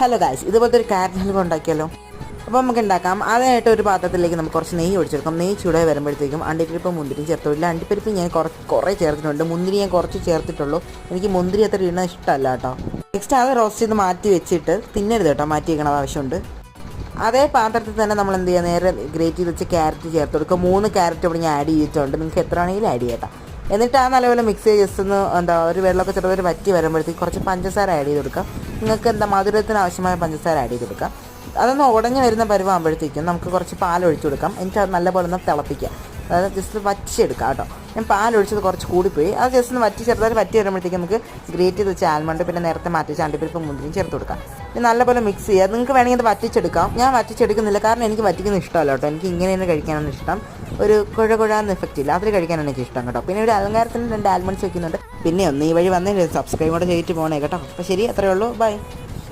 Hello guys ഇതുപോലത്തെ ഒരു carrot halwa ഉണ്ടാക്കിയാലോ? അപ്പോൾ നമുക്ക് ഉണ്ടാക്കാം. അതിനായിട്ട് ഒരു പാത്രത്തിലേക്ക് നമുക്ക് കുറച്ച് നെയ്യ് ഒഴിച്ചെടുക്കാം. നെയ്യ് ചൂടായി വരുമ്പോഴത്തേക്കും അണ്ടിപ്പരിപ്പ് മുന്തിരി ചേർത്തില്ല അണ്ടിപ്പരിപ്പ് ഞാൻ കുറച്ച് കുറേ ചേർത്തിട്ടുണ്ട്. മുന്തിരി ഞാൻ കുറച്ച് ചേർത്തിട്ടുള്ളൂ. എനിക്ക് മുന്തിരി അത്ര ഇടുന്നത് ഇഷ്ടമല്ല കേട്ടോ. നെക്സ്റ്റ് അത് റോസ്റ്റ് ചെയ്ത് മാറ്റി വെച്ചിട്ട് തിന്നരുത് കേട്ടോ. മാറ്റി വെക്കണത് ആവശ്യമുണ്ട്. അതേ പാത്രത്തിൽ തന്നെ നമ്മൾ എന്ത് ചെയ്യുക നേരെ ഗ്രേറ്റ് ചെയ്ത് വെച്ച് ക്യാരറ്റ് ചേർത്ത് കൊടുക്കുക. മൂന്ന് ക്യാരറ്റ് ഇവിടെ ഞാൻ ആഡ് ചെയ്തിട്ടുണ്ട്. നിങ്ങൾക്ക് എത്ര ആണെങ്കിലും ആഡ് ചെയ്യട്ടോ എന്നിട്ട് ആ നല്ലപോലെ മിക്സ് ചെയ്ത് ജസ്റ്റ് ഒന്ന് എന്താ ഒരു വെള്ളമൊക്കെ ചെറുതൊരു വറ്റി വരുമ്പോഴത്തേക്ക് കുറച്ച് പഞ്ചസാര ആഡ് ചെയ്ത് കൊടുക്കാം. നിങ്ങൾക്ക് എന്താ മധുരത്തിന് ആവശ്യമായ പഞ്ചസാര ആഡ് ചെയ്ത് കൊടുക്കാം. അതൊന്ന് ഉടഞ്ഞു വരുന്ന പരുവാകുമ്പോഴത്തേക്കും നമുക്ക് കുറച്ച് പാൽ ഒഴിച്ചു കൊടുക്കാം. എന്നിട്ട് അത് നല്ലപോലെ ഒന്ന് തിളപ്പിക്കാം. അതായത് ജസ്റ്റ് വറ്റിച്ചെടുക്കാം കേട്ടോ. ഞാൻ പാൽ ഒഴിച്ചത് കുറച്ച് കൂടിപ്പോയി. അത് ജസ്റ്റ് ഒന്ന് വറ്റി ചെറുതായി വറ്റി വരുമ്പോഴത്തേക്കും നമുക്ക് ഗ്രേറ്റ് ചെയ്ത് വെച്ച ആൽമണ്ട് പിന്നെ നേരത്തെ മാറ്റി വെച്ച അണ്ടിപ്പരിപ്പ് മുന്തിരിയും ചേർത്ത് കൊടുക്കാം. നല്ലപോലെ മിക്സ് ചെയ്യുക നിങ്ങൾക്ക് വേണമെങ്കിൽ അത് വറ്റിച്ചെടുക്കാം. ഞാൻ വറ്റിച്ചെടുക്കുന്നില്ല. കാരണം എനിക്ക് വറ്റിക്കുന്ന ഇഷ്ടമല്ല കേട്ടോ. എനിക്ക് ഇങ്ങനെ തന്നെ കഴിക്കാനാണ് ഇഷ്ടം. ഒരു കുഴ കുഴാന്ന് എഫക്റ്റ് ഇല്ല. അതിൽ കഴിക്കാനാണ് എനിക്ക് ഇഷ്ടം കേട്ടോ. പിന്നെ ഒരു അലങ്കാരത്തിന് രണ്ട് ആൽമണ്ട്സ് വെക്കുന്നുണ്ട്. പിന്നെ ഒന്ന് ഈ വഴി വന്നതിന് സബ്സ്ക്രൈബ് കൂടെ ചെയ്തിട്ട് പോകണേ കേട്ടോ. അപ്പോൾ ശരി അത്രയേ ഉള്ളൂ. ബൈ